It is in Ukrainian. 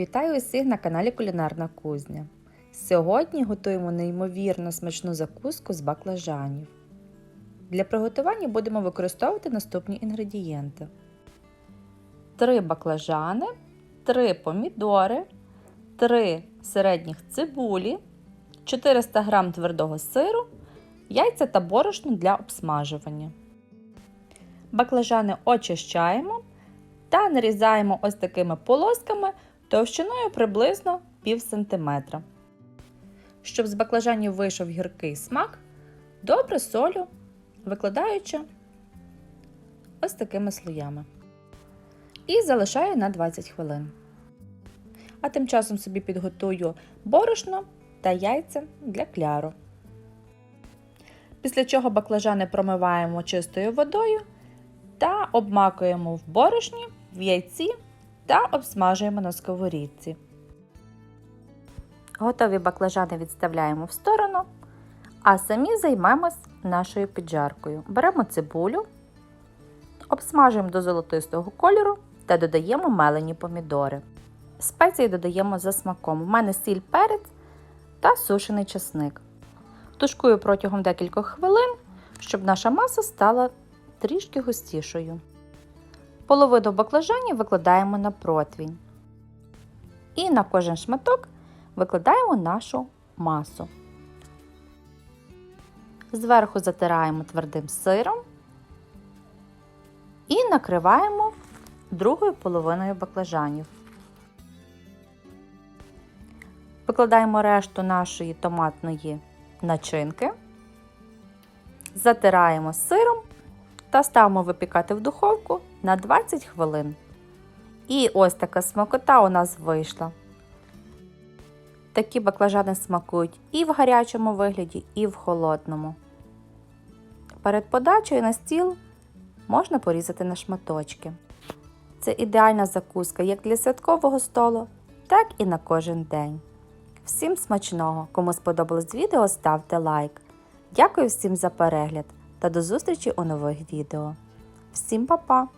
Вітаю усіх на каналі Кулінарна Кузня. Сьогодні готуємо неймовірно смачну закуску з баклажанів. Для приготування будемо використовувати наступні інгредієнти: 3 баклажани, 3 помідори, 3 середніх цибулі, 400 г твердого сиру, яйця та борошно для обсмажування. Баклажани очищаємо та нарізаємо ось такими полосками товщиною приблизно пів сантиметра. Щоб з баклажанів вийшов гіркий смак, добре солю, викладаючи ось такими слоями. І залишаю на 20 хвилин. А тим часом собі підготую борошно та яйця для кляру. Після чого баклажани промиваємо чистою водою та обмакуємо в борошні, в яйці та обсмажуємо на сковорідці. Готові баклажани відставляємо в сторону, а самі займемось нашою піджаркою. Беремо цибулю, обсмажуємо до золотистого кольору та додаємо мелені помідори. Спеції додаємо за смаком. У мене сіль перець та сушений часник. Тушкую протягом декількох хвилин, щоб наша маса стала трішки густішою. Половину баклажанів викладаємо на противінь. І на кожен шматок викладаємо нашу масу. Зверху затираємо твердим сиром і накриваємо другою половиною баклажанів. Викладаємо решту нашої томатної начинки, затираємо сиром та ставимо випікати в духовку на 20 хвилин. І ось така смакота у нас вийшла. Такі баклажани смакують і в гарячому вигляді, і в холодному. Перед подачею на стіл можна порізати на шматочки. Це ідеальна закуска як для святкового столу, так і на кожен день. Всім смачного! Кому сподобалось відео, ставте лайк. Дякую всім за перегляд та до зустрічі у нових відео. Всім па-па!